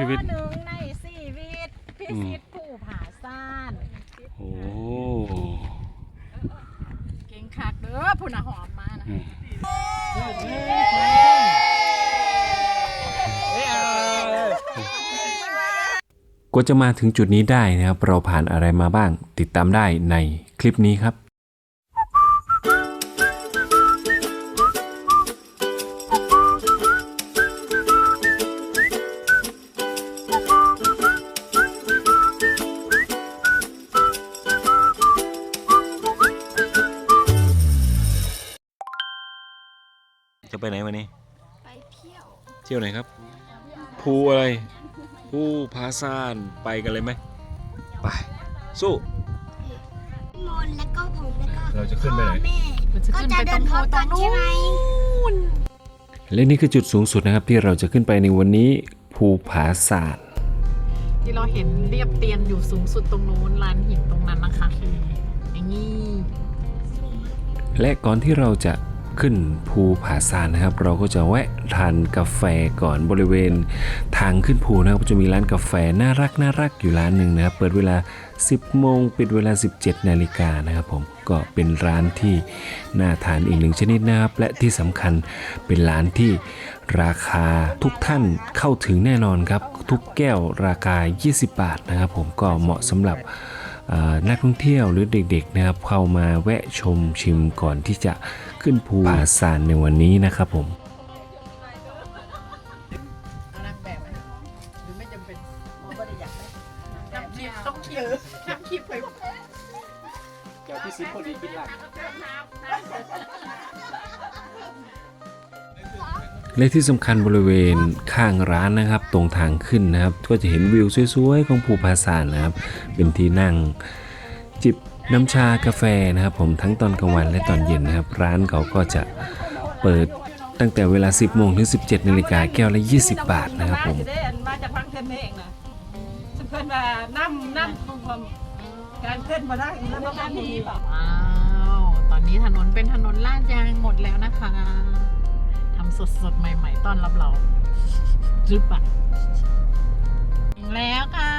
ชีวิต หนึ่งในชีวิตพิชิตผู้ผาซ่านโอ้เก่งคักเด้อผู้น่ะหอมมานะอืมกว่าจะมาถึงจุดนี้ได้นะครับ เราผ่านอะไรมาบ้าง ติดตามได้ในคลิปนี้ครับ ที่ยวไหนครับ ภูอะไร ภูผาซานไปกันเลยไหมไป สู้ มนแล้วก็ผมแล้วก็เราจะขึ้นไปไหน พ่อแม่มันจะก็ขึ้นจะไปตเดิรงนพร้อมตรกันงนู้ใช่ไหม นและนี่คือจุดสูงสุดนะครับที่เราจะขึ้นไปในวันนี้ ภูผาซานที่เราเห็นเรียบเตียนอยู่สูงสุดตรงนู้นลานหินตรงนั้นนะคะอย่างนี้ และก่อนที่เราจะ ขึ้นภูผาซานนะครับ เราก็จะแวะทานกาแฟก่อนบริเวณทางขึ้นภูนะครับจะมีร้านกาแฟน่ารักน่ารักอยู่ร้านหนึ่งนะครับ เปิดเวลา 10 โมง ปิดเวลา 17 นาฬิกานะครับผมก็เป็นร้านที่น่าทานอีกหนึ่งชนิดนะครับและที่สำคัญเป็นร้านที่ราคาทุกท่านเข้าถึงแน่นอนครับ ทุกแก้วราคา 20 บาทนะครับ ผมก็เหมาะสำหรับ นักท่องเที่ยวหรือเด็กๆนะครับเข้ามาแวะชมชิมก่อนที่จะขึ้นภูผาซานในวันนี้นะครับผม และที่สำคัญบริเวณข้างร้านนะครับ ตรงทางขึ้นนะครับ ก็จะเห็นวิวสวยๆของภูผาซานนะครับ เป็นที่นั่งจิบน้ำชากาแฟนะครับ ผมทั้งตอนกลางวันและตอนเย็นนะครับ ร้านเขาก็จะเปิดตั้งแต่เวลา 10 โมงถึง 17 นาฬิกาแก้วละ 20 บาทนะครับผมจะได้อันมาจากฟังเทนเองนะซึ่งเพื่อนว่าน้ำน้ำคงความการเต้นมาได้แล้วก็การนี้แบบว้าว ตอนนี้ถนนเป็นถนนลาดยางหมดแล้วนะคะ ทำสดๆใหม่ๆ ต้อนรับเราหรือเปล่าถึงแล้วค่ะ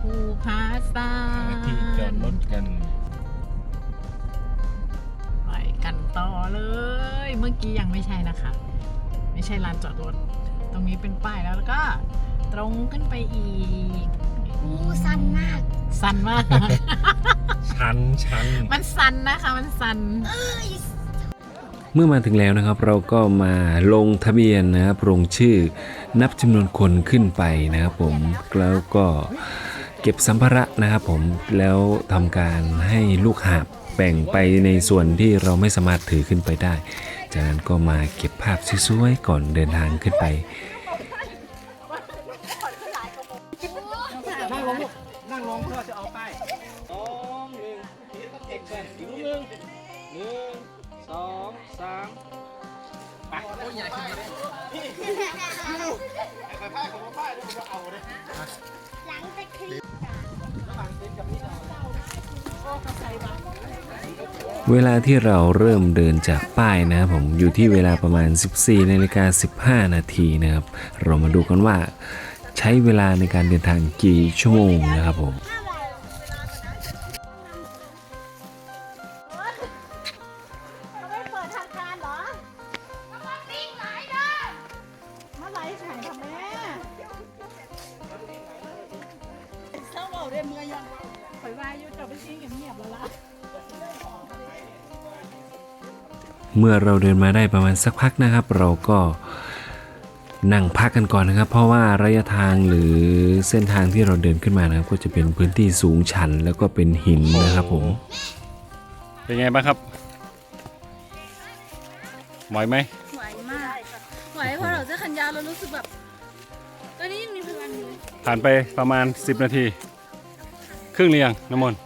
ภูผาซานที่จอดรถกัน ไปกันต่อเลย เมื่อกี้ยังไม่ใช่นะคะ ไม่ใช่ลานจอดรถ ตรงนี้เป็นป้ายแล้วแล้วก็ ตรงขึ้นไปอีกอู้สั้นมาก สันมาก ชันชันมันสันนะคะ มันสันเมื่อมาถึงแล้วนะครับ เราก็มาลงทะเบียนนะครับลงชื่อนับจำนวนคนขึ้นไปนะครับผมแล้วก็เก็บสัมภาระนะครับผมแล้วทำการให้ลูกหาบแบ่งไปในส่วนที่เราไม่สามารถถือขึ้นไปได้ จากนั้นก็มาเก็บภาพสวยๆก่อนเดินทางขึ้นไป ที่เราเริ่มเดินจากป้ายนะครับผมอยู่ที่เวลาประมาณ 14นาฬิกา15 นาทีนะครับ เรามาดูกันว่าใช้เวลาในการเดินทางกี่ชั่วโมงนะครับผมไม่เปิดทางการเหรอมาติ้งหลายเด้อมาไล่ไข่ทำแม่เศร้าเบาเรียนเมื่อยังไปว่าอยู่จะไปซิ้งเงียบแล้วล่ะ เมื่อเราเดินมาได้ประมาณสักพักนะครับ เราก็นั่งพักกันก่อนนะครับ เพราะว่าระยะทางหรือเส้นทางที่เราเดินขึ้นมานะครับ ก็จะเป็นพื้นที่สูงชันแล้วก็เป็นหินนะครับผม เป็นไงบ้างครับไหวไหมไหวมากไหวเพราะเราจะขันยาวเรารู้สึกแบบตอนนี้ยังมีพลังอยู่เลยผ่านไปประมาณ 10 นาที ครึ่งเรียงน้ำมนต์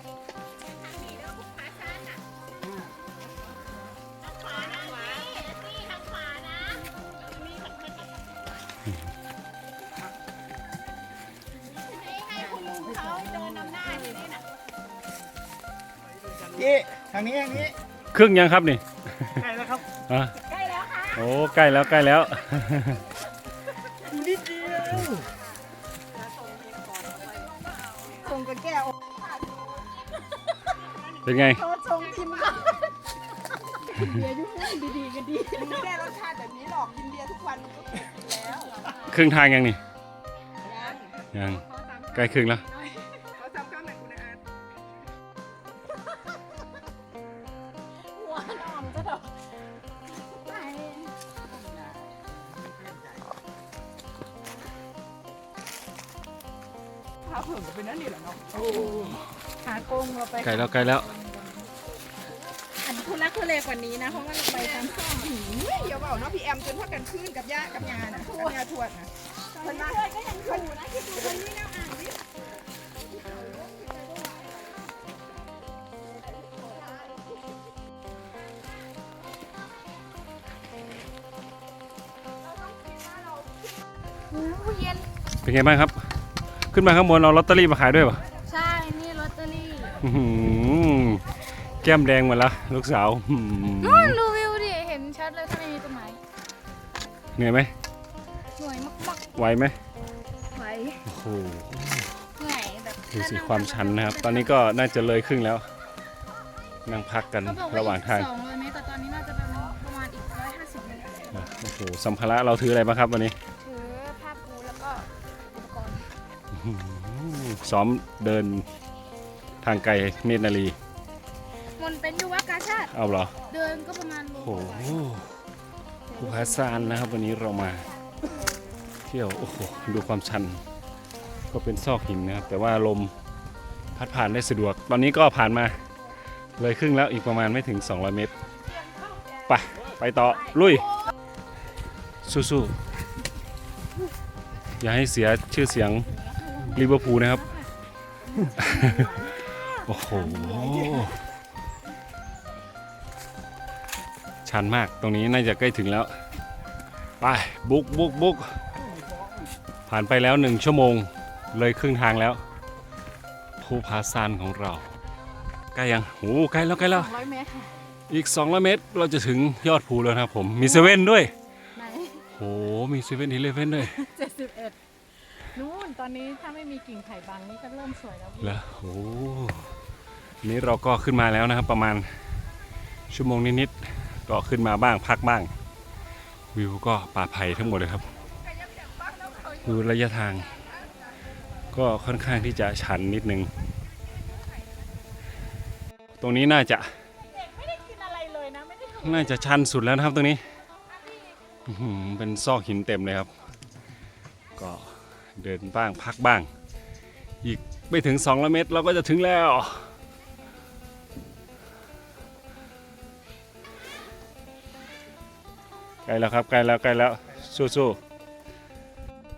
นี่ทางนี้ทางนี้ครึ่งยังครับนี่ใกล้แล้วครับอะใกล้แล้วค่ะโอ้ใกล้แล้วใกล้แล้วก็แก้วเป็นไง โทษทรงทิมกันเบียร์ยุ่งดีๆกันดีไม่ได้รสชาติแบบนี้หรอกกินเบียร์ทุกวันมันก็ถูกอยู่แล้วครึ่งทางยังนี่ยังยังใกล้ครึ่งแล้ว ข้าวเผิ่งก็เป็นนั่นนี่แหละเนาะหาโกงเราไปใกล้แล้วใกล้แล้ว อันทุลักทุเลกว่านี้นะ เพราะว่าเราไปตามซ่องอย่าบอกเนาะพี่แอมจนพักกันคืนกับย่ากับยาน่ะกับยาทวดนะคนมาก็ยังอยู่นะคิดดูคนนี้นะอ่างดิอู้เย็นเป็นไงบ้างครับ ขึ้นมาข้างบนเอาลอตเตอรี่มาขายด้วยป่ะใช่ นี่ลอตเตอรี่อื้อหือแก้มแดงหมดแล้วลูกสาวอื้อหืนู่อนดูวิวดิ เห็นชัดเลยถ้าไม่มีต้นไม้เหนื่อยไหมเหนื่อยมากไหวไหมๆไหวโอ้โหเหนื่อยแบบดูสิความชันนะครับ ตอนนี้ก็น่าจะเลยครึ่งแล้ว นั่งพักกันเขาบอกระหว่างทางสองร้อยเมตรแต่ตอนนี้น่าจะประมาณประมาณอีกร้อยห้าสิบเมตรอะโอ้โหสัมภาระเราถืออะไรบ้างครับวันนี้ ซ้อมเดินทางไกลเนตรนารี มันเป็นยุวกาชาติ เอาเหรอ เดินก็ประมาณโลโอ้กโหว่าภูผาซานนะครับ วันนี้เรามา เที่ยว โอ้โห ดูความชัน ก็เป็นซอกหินนะครับ แต่ว่าลมพัดผ่านได้สะดวก ตอนนี้ก็ผ่านมา เลยครึ่งแล้วอีกประมาณไม่ถึง 200 เมตร ไป ไปต่อ ลุย สู้ๆ อย่าให้เสียชื่อเสียงลิเวอร์พูลนะครับ โอ้โห ชันมาก ตรงนี้น่าจะใกล้ถึงแล้ว ไป บุกบุกบุก ผ่านไปแล้วหนึ่งชั่วโมง เลยครึ่งทางแล้ว ภูผาซานของเรา ใกล้ยัง โอ้ใกล้แล้วใกล้แล้ว ร้อยเมตรค่ะอีก 200 เมตร เราจะถึงยอดภูแล้วนะครับผม มีเซเว่นด้วย ไหนโอ้มีเซเว่นอีเลฟเว่นด้วย เจ็ดสิบเอ็ดนู่น ตอนนี้ถ้าไม่มีกิ่งไผ่บังนี่ก็เริ่มสวยแล้วพี่แล้วโอ้นี่เราก็ขึ้นมาแล้วนะครับ ประมาณชั่วโมงนิดๆก็ขึ้นมาบ้างพักบ้าง วิวก็ป่าไผ่ทั้งหมดเลยครับดูระยะทาง ก็ค่อนข้างที่จะชันนิดนึง ตรงนี้น่าจะไม่ได้กินอะไรเลยนะไม่ได้ทน่าจะชันสุดแล้วนะครับตรงนี้ อื้อหือเป็นซอกหินเต็มเลยครับ ก็ เดินบ้างพักบ้าง อีกไม่ถึง200เมตรเราก็จะถึงแล้ว ใกล้แล้วครับใกล้แล้วใกล้แล้วสู้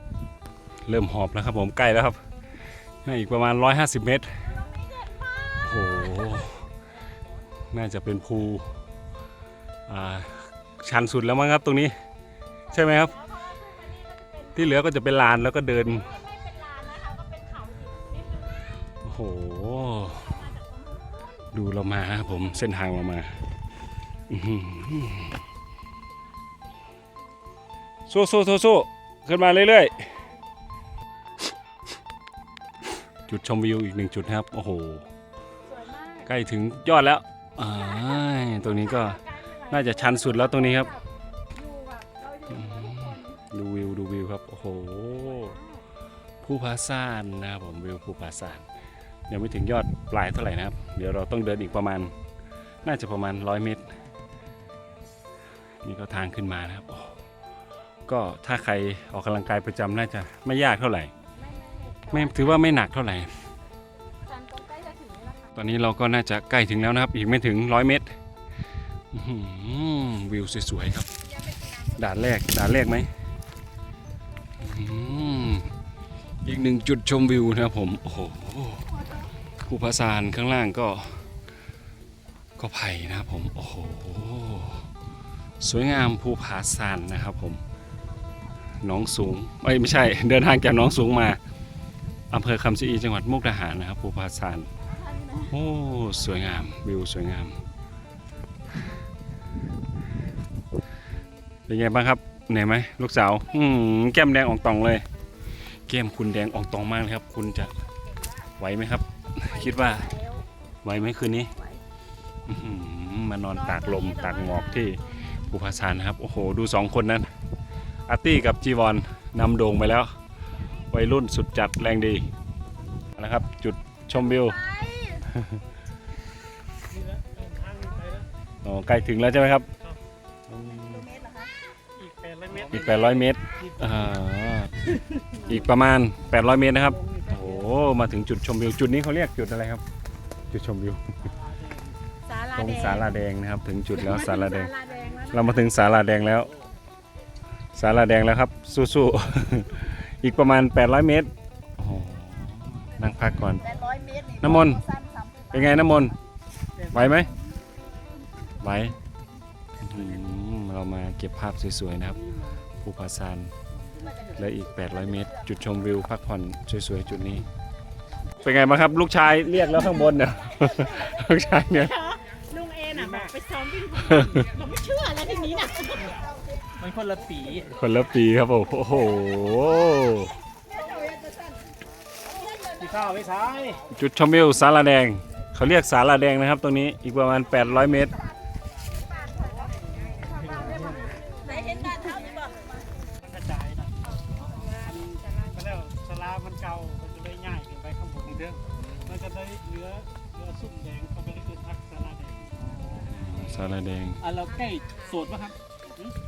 ๆเริ่มหอบแล้วครับผมใกล้แล้วครับน่าอีกประมาณ 150 เมตรโอ้โหน่าจะเป็นภูอ่าชันสุดแล้วมั้งครับตรงนี้ ใช่ไหมครับ ที่เหลือก็จะเป็นลานแล้วก็เดินเป็นลานนะคะก็เป็นเขาหินนิดนึงโอ้โหดูเรามาครับผมเส้นทางเรามาอื้อหือสู้สู้สู้สู้ขึ้นมาเรื่อยๆ จุดชมวิวอีกหนึ่งจุดนะครับ โอ้โห สวยมากใกล้ถึงยอดแล้วอ่าตรงนี้ก็น่าจะชันสุดแล้วตรงนี้ครับอ โอ้โหภูผาซ่านนะครับผมวิวภูผาซ่านยังไม่ถึงยอดปลายเท่าไหร่นะครับ เดี๋ยวเราต้องเดินอีกประมาณ น่าจะประมาณ100เมตร นี่ก็ทางขึ้นมานะครับโอ้ก็ถ้าใครออกกำลังกายประจำน่าจะไม่ยากเท่าไหร่ ไม่ถือว่าไม่หนักเท่าไหร่จันตรงใกล้จะถึงแล้วค่ะตอนนี้เราก็น่าจะใกล้ถึงแล้วนะครับ อีกไม่ถึง100เมตรอื้อหือวิวสวยๆครับ ด่านแรกด่านแรกไหม อีกหนึ่งจุดชมวิวนะครับผมโอ้โหภูผาซานข้างล่างก็ก็ไผ่นะครับผมโอ้โหสวยงามภูผาซานนะครับผมน้องสูงเอ้ไม่ใช่ เดินทางจากน้องสูงมาอำเภอคำชะอีจังหวัดมุกดาหารนะครับภูผาซานโอ้สวยงามวิวสวยงามเป็นไงบ้างครับ เหนื่อยไหมลูกสาว อืมแก้มแดงออกตองเลย แก้มคุณแดงออกตองมากเลยครับ คุณจะไหวไหมครับ คิดว่า ไหวไหมคืนนี้อื้อหือมานอนตากลมตากหมอกที่ภูพาซานนะครับ โอ้โห ดูสองคนนั้น อาร์ตี้กับจีวอนนำโด่งไปแล้ว วัยรุ่นสุดจัดแรงดีนะครับ จุดชมวิว อ๋อใกล้ถึงแล้วใช่ไหมครับ อยเมตรอีก 800 เมตรอ่าอีกประมาณ 800 เมตรนะครับ โอ้โห มาถึงจุดชมวิว จุดนี้เขาเรียกจุดอะไรครับ จุดชมวิว สาราตรงแดงศาลาแดงนะครับ ถึงจุดแล้วศาลาแดงศาลาแดงแล้วนะเรามาถึงศาลาแดงแล้วศาลาแดงแล้วครับ สู้ๆ อีกประมาณ 800 เมตร โอ้โห นั่งพักก่อน แปดร้อยเมตรน้ำมนต์สั้นสามสิบเป็นไงน้ำมนต์ไหวไหมไหวอื้อหือเรามาเก็บภาพสวยๆนะครับ ภูพาซานและอีก 800 เมตร จุดชมวิวพักผ่อนสวยๆจุดนี้ เป็นไงบ้างครับ ลูกชายเรียกแล้วข้างบนเนี่ยลูกชายเนี่ยลุงเอ็น่ะบอกไปซ้อมวิ่งเราไม่เชื่อแล้วทีนี้น่ะมันคนละปีคนละปีครับผมโอ้โหที่ข้าวไว้ซ้ายจุดชมวิวสาลาแดง เขาเรียกสาลาแดงนะครับ ตรงนี้อีกประมาณ 800 เมตร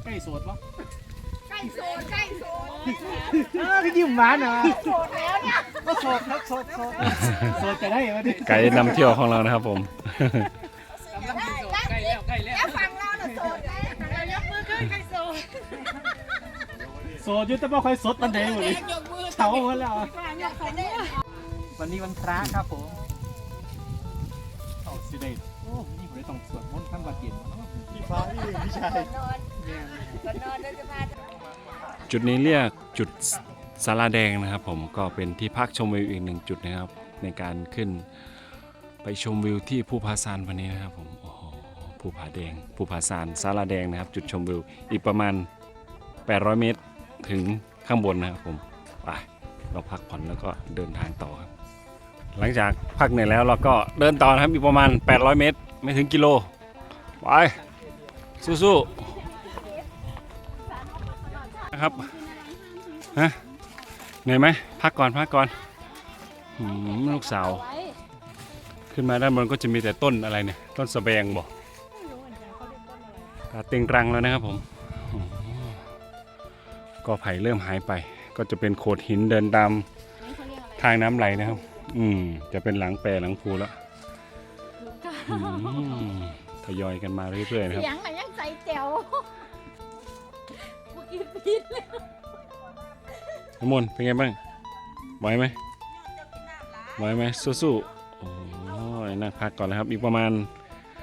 ใกล้โสดปะใกล้โซนใกล้โซนเออพี่ยิ้มหวานอะโสดแล้วเนี่ยก็โสดครับโสดโสดโสดจะได้เหรอดิไกด์นำเที่ยวของเรานะครับผมใกล้แล้วใกล้แล้วแล้วฝั่งเราน่ะโซนไหมเรายกมือขึ้นใครโซโสดอยู่แต่ไม่ค่อยสดปันเดย์หมดเลยยกมือเฉาหมดแล้วกลางยกของเนี่ยวันนี้วันพระครับผมเอาสิเดชโอ้นี่ผมได้ต้องสวดมนต์ขั้นวัดเย็นเนาะพี่ฟ้าพี่พี่ชาย จุดนี้เรียกจุดสาราแดงนะครับ ผมก็เป็นที่พักชมวิวอีกหนึ่งจุดนะครับ ในการขึ้นไปชมวิวที่ภูผาซานวันนี้นะครับผมโอ้โหภูผาแดงภูผาซานสาราแดงนะครับ จุดชมวิวอีกประมาณ 800 เมตรถึงข้างบนนะครับผมไปเราพักผ่อนแล้วก็เดินทางต่อครับ หลังจากพักเหนื่อยแล้วเราก็เดินต่อนะครับอีกประมาณ 800 เมตร ไม่ถึงกิโลไปสู้ๆ นะครับฮะเหนื่อยไหมพักก่อนพักก่อนหืมลูกสาว ขึ้นมาด้านบนก็จะมีแต่ต้นอะไรเนี่ย ต้นสะแบงบอกตาเต็งรังแล้วนะครับผมโอ้โหก็ไผ่เริ่มหายไป ก็จะเป็นโขดหินเดินตามทางน้ำไหลนะครับ อืม จะเป็นหลังแปรหลังภูแล้วอืมทยอยกันมาเรื่อยๆนะครับเสียงไหนยังใจแจ๋ว กูกินพิษเลยน้ำมนต์เป็นไงบ้างไหวไหมไหวไหมสู้ๆโอ้ยนั่งพักก่อนนะครับ อีกประมาณ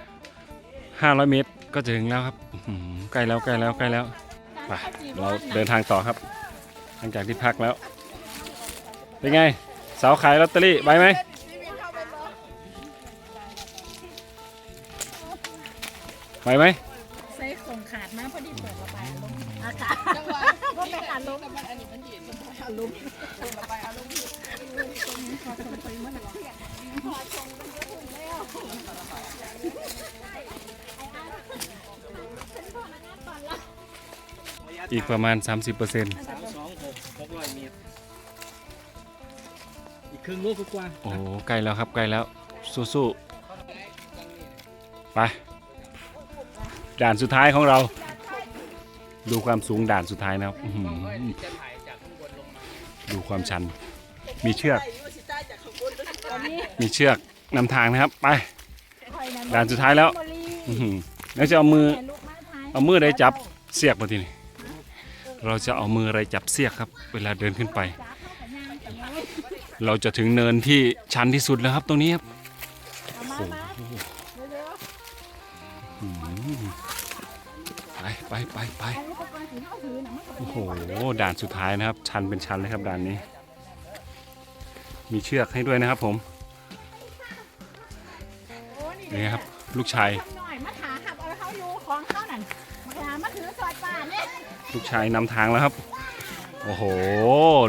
500 เมตรก็จะถึงแล้วครับอื้อหือใกล้แล้วใกล้แล้วใกล้แล้วไปเราเดินทางต่อครับ หลังจากที่พักแล้ว เป็นไง สาวขายลอตเตอรี่ไหวไหมไหวไหม ก็ไม่ขาดลมอีกประมาณ 30%สามสองหกหกร้อยเมตรอีกครึ่งโลกกว่าโอ้ใกล้แล้วครับใกล้แล้ว สู้ๆไปด่านสุดท้ายของเรา ดูความสูงด่านสุดท้ายนะครับอื้อหือดูความชัน มีเชือกมีเชือกนำทางนะครับ ไปด่านสุดท้ายแล้ว อื้อหือแล้วจะเอามือ เอามือใดจับเสียกมาทีนี้เราจะเอามืออะไรจับเสียกครับ เวลาเดินขึ้นไป เราจะถึงเนินที่ชันที่สุดแล้วครับตรงนี้ครับ ไปไปไปไปโอ้โหด่านสุดท้ายนะครับ ชันเป็นชันเลยครับด่านนี้ มีเชือกให้ด้วยนะครับผมนี่ครับ ลูกชายหน่อยมาถาหับเอาเขาอยู่ของเขานั่นมาถามาถือสอดป่าเนี่ยลูกชายนำทางแล้วครับ โอ้โห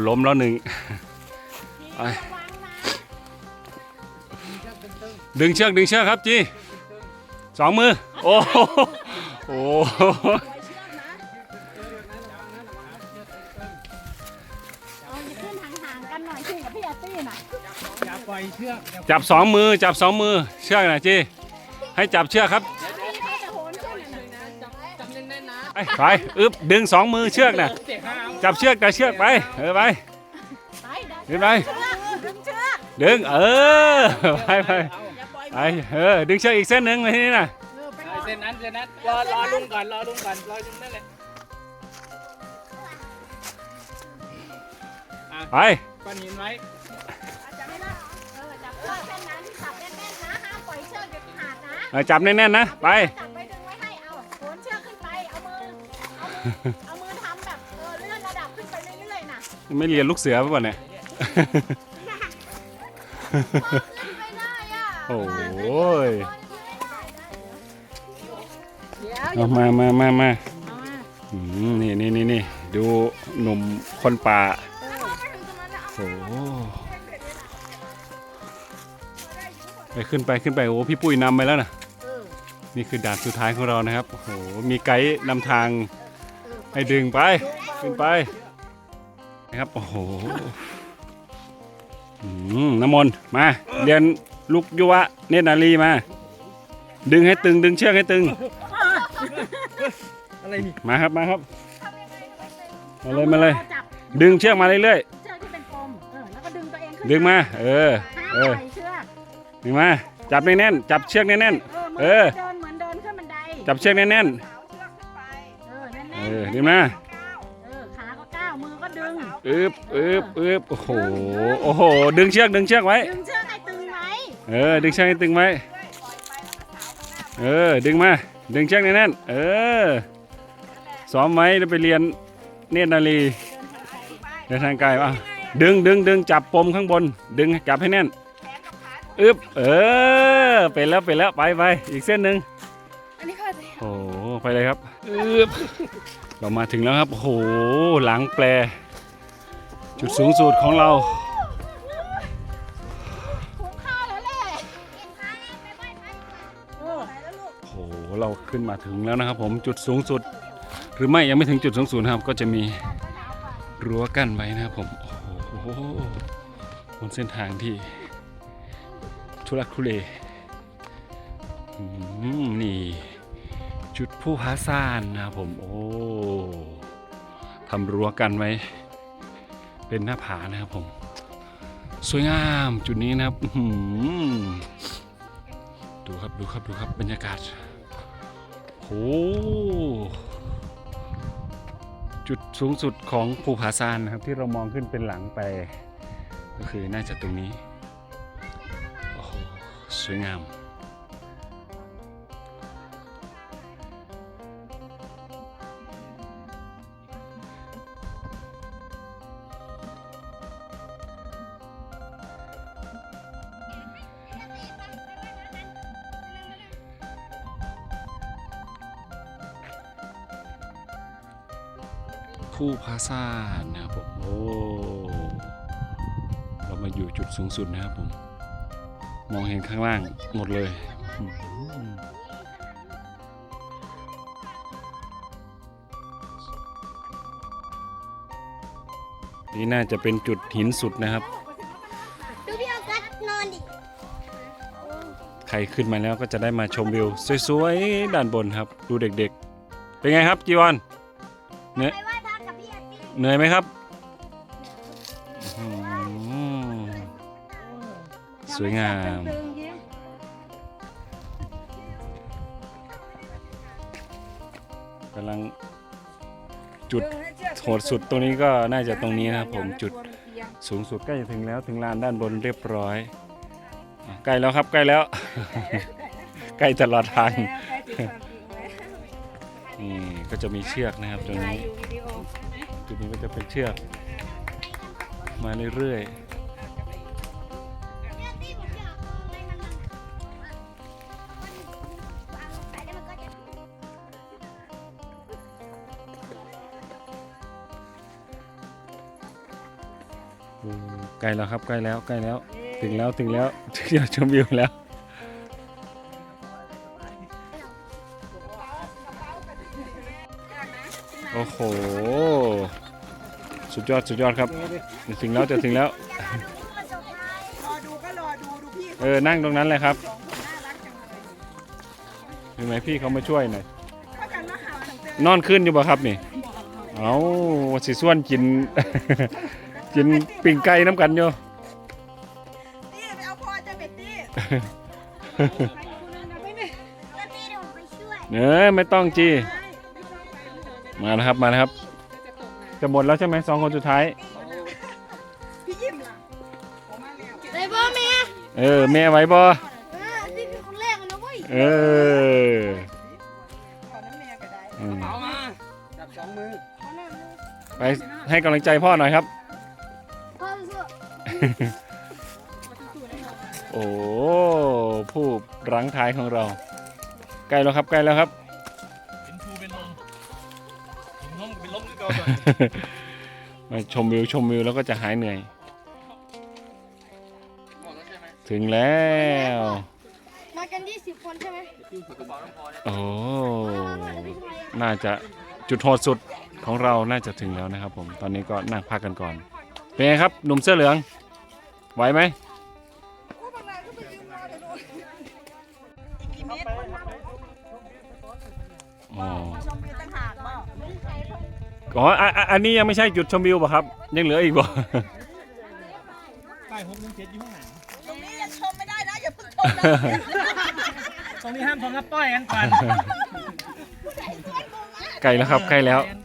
ล้มแล้วหนึ่งไประวังนะดึงเชือกดึงเชือกครับจีสองมือ โอ้โห เชือกอย่าจับสองมือจับสองมือเชือกนะจีให้จับเชือกครับพี่เขาจะโหนขึ้นน่ะนะไปไปอึบดึงสองมือเชือกนะเจ็บห้าจับเชือกกับเชือกไปเออไปไปเดินดึงไปเชือกดึงเชือกดึงเออไปไปไปเออดึงเชือกอีกเส้นหนึ่งไปนี่นะเออไปเอาเส้นนั้นเส้นนั้นรอรอลุงก่อนรอลุงก่อนรอลุงนั่นแหละไป ก้อนหินไว้จับไม่ได้ เออจับเออเส้นนั้นจับแน่นๆนะห้ามปล่อยเชือกเด็ดขาดนะเอาจับแน่นๆนะ ไป จับไว้ดึงไว้ให้เอาโหนเชือกขึ้นไปเอามือเอามือเอามือทำแบบเออเลื่อนระดับขึ้นไปเรื่อยๆน่ะไม่เรียนลูกเสือป่ะเนี่ยขึ้นไปได้อะโอ้ยเดี๋ยวเอามามามามาเอามาอืมนี่นี่นี่นี่ดูหนุ่มคนป่า เออ โอ้ ไปขึ้นไปขึ้นไปโอ้พี่ปุ้ยนำไปแล้วนะเออนี่คือด่านสุดท้ายของเรานะครับโอ้โหมีไกด์นำทางเออให้ดึงไปขึ้นไปนะครับโอ้โหอืมน้ำมนต์มาเรียนลูกยุวะเนตรนารีมา ดึงให้ตึงดึงเชือกให้ตึงอะไรนี่มาครับมาครับทำยังไงทำไมเป็นมาเลยมาเลยอจับดึงเชือกมาเรื่อยเชือกที่เป็นปมเออแล้วก็ดึงตัวเองขึ้นๆดึงมา เออห้ามเอปอล่อยเชือก ดึงมาจับแน่นๆจับเชือกแน่นเออเอเหมือนอเดินเหมือนเดินขึ้นบันไดๆจับเชือกแน่นเออแน่นๆๆเออดึงมาเออขาก็ก้าวมือก็ดึง อึบอึบอึบโอ้โห โอ้โห ดึงเชือก ดึงเชือกไว้ ดึงเชือกให้ตึงไว้เออ ดึงเชือกให้ตึงไว้ เออ ดึงมา ดึงเชือกแน่นๆเออ ซ้อมไว้แล้วไปเรียนเนตรนารีเดินทางไกลป่ะดึงดึงดึงจับปมข้างบน ดึงจับให้แน่น อึบเออเป็นแล้วเป็นแล้วไปไปอีกเส้นหนึ่งอันนี้ค่ะโอ้โหไปเลยครับอึบเรามาถึงแล้วครับโอ้โหหลังแปร จุดสูงสุดของเราคุ้มค่าแล้วแหละเออโอ้โหเราขึ้นมาถึงแล้วนะครับ ผมจุดสูงสุด หรือไม่ยังไม่ถึงจุดสูงสุดนะครับ ก็จะมีรั้วกั้นไว้นะครับผมโอ้โหบนเส้นทางที่ ทุลักทุเลนี่ จุดผู้พาซ่านนะผม โอ้ทำรั้วกันไว้เป็นหน้าผานะครับผม สวยงามจุดนี้นะครับดูครับดูครับดูครับบรรยากาศโอ้จุดสูงสุดของภูผาซานนะครับที่เรามองขึ้นเป็นหลังไป ก็คือน่าจะตรงนี้ สวยงามผู้พาซ่านนะครับผมโอ้เรามาอยู่จุดสูงสุดนะครับผม มองเห็นข้างล่างหมดเลยอืมนี่น่าจะเป็นจุดหินสุดนะครับ ดูพี่ออกัสนอนดิ ใครขึ้นมาแล้วก็จะได้มาชมวิว สวยๆ ด้านบนครับ ดูเด็กๆ เป็นไงครับจีวอนเหนื่อยไปไหว้พระกับพี่อาร์ตี้เหนื่อยไหมครับ สวยงามตึงๆยิ้มกำลังจุดโหดสุดตรงนี้ก็น่าจะตรงนี้นะครับผมจุดสูงสุดใกล้จะถึงแล้วถึงลานด้านบนเรียบร้อยอะใกล้แล้วครับใกล้แล้ว ใกล้ตลอดทางนี่ก็จะมีเชือกนะครับตรงนี้จุดนี้ก็จะเป็นเชือก มาเรื่อยพี่ ใกล้แล้วครับใกล้แล้วใกล้แล้ว ถึงแล้วถึงแล้วเดี๋ยชมวิวแล้วโอ้โห สุดยอดสุดยอดครับจะถึงแล้วจะถึงแล้วเออ นั่งตรงนั้นเลยครับเห็นไหมพี่เขามาช่วยหน่อยนั่งอนขึ้นอยู่บ่ครับนี่ เอาสิส่วนกิน กินปิ่งไก่น้ำกันอยู่ตี้ไปเอาพ่อจะเบ็ดตี้เนอไม่ต้องจีมาแล้วครับมาแล้วครับ จะหมดแล้วใช่ไหมสองคนสุดท้าย พี่ยิ้มล่ะผมมาแล้วได้บ่แม่เออแม่ไหว้บ่เออนี่เป็นคนแรกเลยนะเว้ยเออขอน้ำเมียก็ได้อืมเอามาจับสองมือ ไปให้กำลังใจพ่อหน่อยครับพ่อสู้ โอ้ผู้รั้งท้ายของเรา ใกล้แล้วครับใกล้แล้วครับ เป็นภูเป็นลมผมล้มเป็นล้มคือเก่าเลยมาชมวิวชมวิวแล้วก็จะหายเหนื่อย ถึงแล้ว มากัน20คนใช่ไหมโอ้น่าจะจุดโหดสุดของเราน่าจะถึงแล้วนะครับผม ตอนนี้ก็นั่งพักกันก่อน เป็นไงครับหนุ่มเสื้อเหลือง ไหวไหมโอ้บางนายก็ไปยืมรอเดี๋ยวดูอีกกี่เมตรอ๋อชมวิวต่างหากบ่อ๋ออะอะอันนี้ยังไม่ใช่จุดชมวิวป่ะครับ ยังเหลืออีกบ่ ป้ายหกหนึ่งเจ็ดอยู่ข้างหลังตรงนี้ยังชมไม่ได้นะ อย่าเพิ่งชมนะตรงนี้ห้ามชมนะป้อยกันก่อนใกล้แล้วครับใกล้แล้วในตัวตั้งตัวตี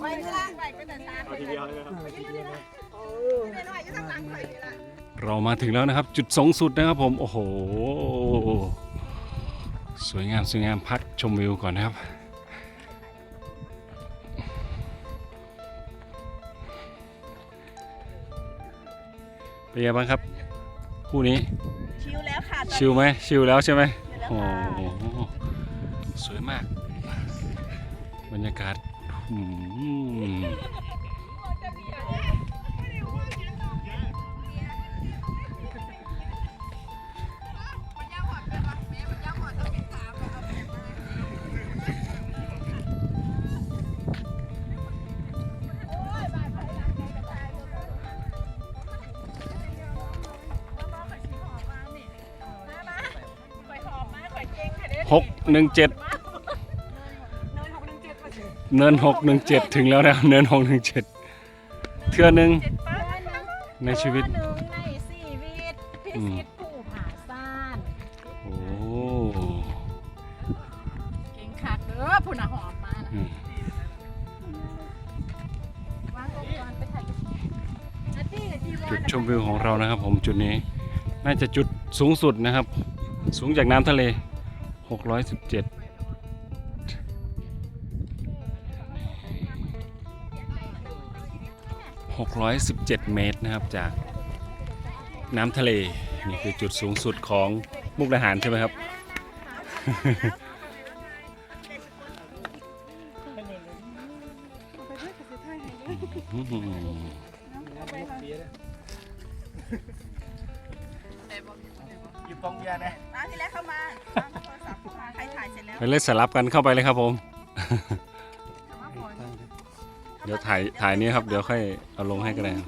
ไปนี่ละไปก็แต่สามไปทีเดียวเลยครับเออหน่อยๆอยู่ข้างหลังไปนี่ละเรามาถึงแล้วนะครับ จุดสูงสุดนะครับผม โอ้โห สวยงามสวยงามพักชมวิวก่อนนะครับเป็นไงบ้างครับ คู่นี้ ชิลแล้วค่ะตอนนี้ชิลไหมชิลแล้วใช่ไหมโอ้โหสวยมาก บรรยากาศอืม หกหนึ่งเจ็ด เนินหกหนึ่งเจ็ดถึงแล้วนะเนินหกหนึ่งเจ็ดเทื่อหนึ่งในชีวิต หนึ่งในชีวิตพิอืมชิตผู้ผาซ่านโอ้เก่งคักเด้อผู้น่ะหอมมานะอืมวางกบก่อนไปถ่ายอาตี้กับจีวจุดรชมวิวของเรานะครับ ผมจุดนี้น่าจะจุดสูงสุดนะครับ สูงจากน้ำทะเล 617 617 เมตรนะครับจากน้ำทะเล นี่คือจุดสูงสุดของมุกดาหารใช่ไหมครับหยิบฟองเบียร์นะมาที่แรกเข้ามาเอาโทรศัพท์เข้ามา ใครถ่ายเสร็จแล้ว ไปเล่นสลับกันเข้าไปเลยครับผมเดี๋ยวถ่ายถ่ายนี้ครับ เดี๋ยวค่อยเอาลงให้ก็ได้ครับ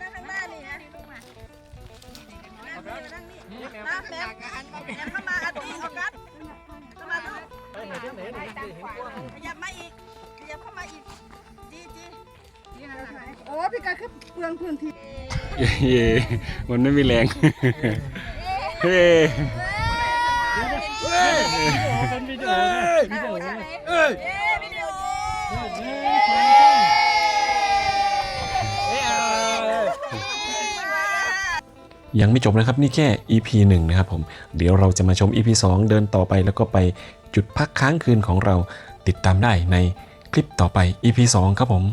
นั่งข้างหน้านี่นะนั่งนี่นั่งนี่มาแม่แม่เข้ามาอาตีออกัสเข้ามาลูกไปเห็นที่ไหนนี่เห็นกว้างขยับมาอีกขยับเข้ามาอีกจีจีโอ้พี่กายคือเปลืองพื้นที่ เย่เย่มันไม่มีแรง เฮ้เป็นวิดีโอวิดีโอเอ้ยยังไม่จบนะครับนี่แค่ EP 1 นะครับผม เดี๋ยวเราจะมาชม EP 2 เดินต่อไปแล้วก็ไปจุดพักค้างคืนของเราติดตามได้ในคลิปต่อไป EP 2 ครับผม